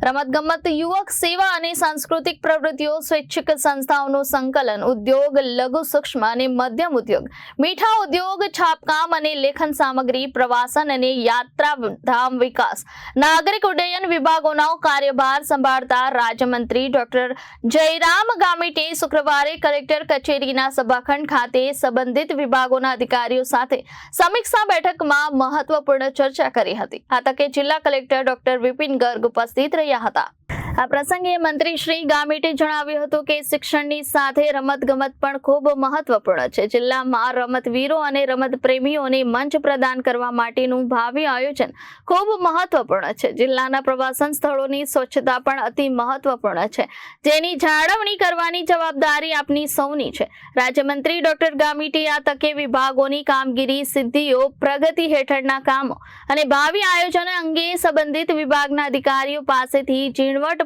રમતગમત, યુવક સેવા અને સાંસ્કૃતિક પ્રવૃત્તિઓ, સ્વૈચ્છિક સંસ્થાઓનું સંકલન, ઉદ્યોગ, લઘુ સૂક્ષ્મ અને મધ્યમ ઉદ્યોગ, મીઠા ઉદ્યોગ, છાપકામ અને લેખન સામગ્રી, પ્રવાસન અને યાત્રા ધામ વિકાસ, નાગરિક ઉડ્ડયન વિભાગોનો કાર્યભાર સંભાળતા રાજ્યમંત્રી ડોક્ટર જયરામ ગામિતે શુક્રવારે કલેક્ટર કચેરીના સભાખંડ ખાતે સંબંધિત વિભાગોના અધિકારીઓ સાથે સમીક્ષા બેઠકમાં મહત્વપૂર્ણ ચર્ચા કરી હતી. આ તકે જિલ્લા કલેક્ટર ડોક્ટર વિપિન ગર્ગ ઉપસ્થિત રહ્યા. હતા આ પ્રસંગે મંત્રી શ્રી ગામિતે જણાવ્યું હતું કે શિક્ષણની સાથે રમત ગમત પણ ખૂબ મહત્વપૂર્ણ છે. જિલ્લામાં રમતવીરો અને રમત પ્રેમીઓને મંચ પ્રદાન કરવા માટેનું ભાવિ આયોજન ખૂબ મહત્વપૂર્ણ છે. જિલ્લાના પ્રવાસન સ્થળોની સ્વચ્છતા પણ અતિ મહત્વપૂર્ણ છે. જેની જાળવણી કરવાની જવાબદારી આપની સૌની છે. રાજ્યમંત્રી ડોક્ટર ગામિતે આ તકે વિભાગોની કામગીરી, સિદ્ધિઓ, પ્રગતિ હેઠળના કામો અને ભાવિ આયોજન અંગે સંબંધિત વિભાગના અધિકારીઓ પાસેથી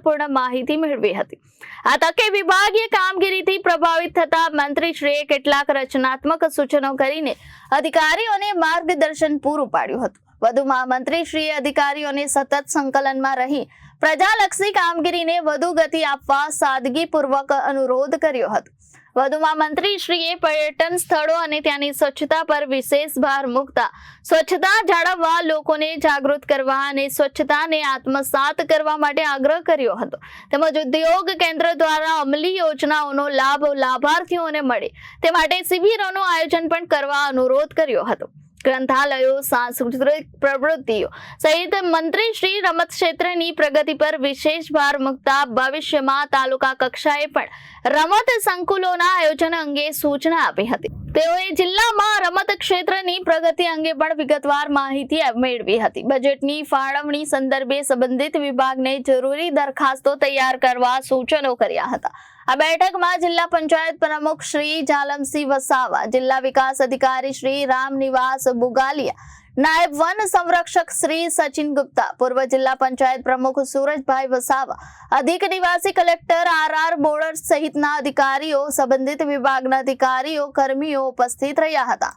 ઝીણવટપૂર્ણ માહિતી મેળવી હતી. આ તકે વિભાગીય કામગીરીથી પ્રભાવિત થતા મંત્રીશ્રીએ કેટલાક રચનાત્મક સૂચનો કરીને અધિકારીઓને માર્ગદર્શન પૂરું પાડ્યું હતું. વધુમાં મંત્રીશ્રીએ અધિકારીઓને સતત સંકલનમાં રહી પ્રજાલક્ષી કામગીરીને વધુ ગતિ આપવા સાદગીપૂર્વક અનુરોધ કર્યો હતો. વધુમાં મંત્રીશ્રીએ પર્યટન સ્થળો અને ત્યાંની સ્વચ્છતા પર વિશેષ ભાર મૂકતા સ્વચ્છતા જાળવવા લોકોને જાગૃત કરવા અને સ્વચ્છતાને આત્મસાત કરવા માટે આગ્રહ કર્યો હતો. તેમજ ઉદ્યોગ કેન્દ્ર દ્વારા અમલી યોજનાઓનો લાભ લાભાર્થીઓને મળે. તે માટે શિબિરોનું આયોજન પણ કરવા અનુરોધ કર્યો હતો. ગ્રંથાલયો, સાંસ્કૃતિક પ્રવૃત્તિઓ સહિત મંત્રી શ્રી રમત ક્ષેત્રની પ્રગતિ પર વિશેષ ભાર મૂકતા ભવિષ્યમાં તાલુકા કક્ષાએ પણ રમત સંકુલોના આયોજન અંગે સૂચના આપી હતી. તેઓએ જિલ્લામાં રમત ક્ષેત્રની પ્રગતિ અંગે પણ વિગતવાર માહિતી મેળવી હતી. બજેટની ફાળવણી સંદર્ભે સંબંધિત વિભાગને જરૂરી દરખાસ્તો તૈયાર કરવા સૂચનો કર્યા હતા. આ બેઠકમાં જિલ્લા પંચાયત પ્રમુખ શ્રી જાલમસિંહ વસાવા, જિલ્લા વિકાસ અધિકારી શ્રી રામનિવાસ બુગાલિયા, નાયબ વન સંરક્ષક શ્રી સચિન ગુપ્તા, પૂર્વ જિલ્લા પંચાયત પ્રમુખ સુરજભાઈ વસાવા, અધિક નિવાસી કલેક્ટર આર આર બોર્ડર સહિતના અધિકારીઓ, સંબંધિત વિભાગના અધિકારીઓ, કર્મીઓ ઉપસ્થિત રહ્યા હતા.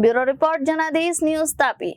Bureau report Janadesh news Tapi.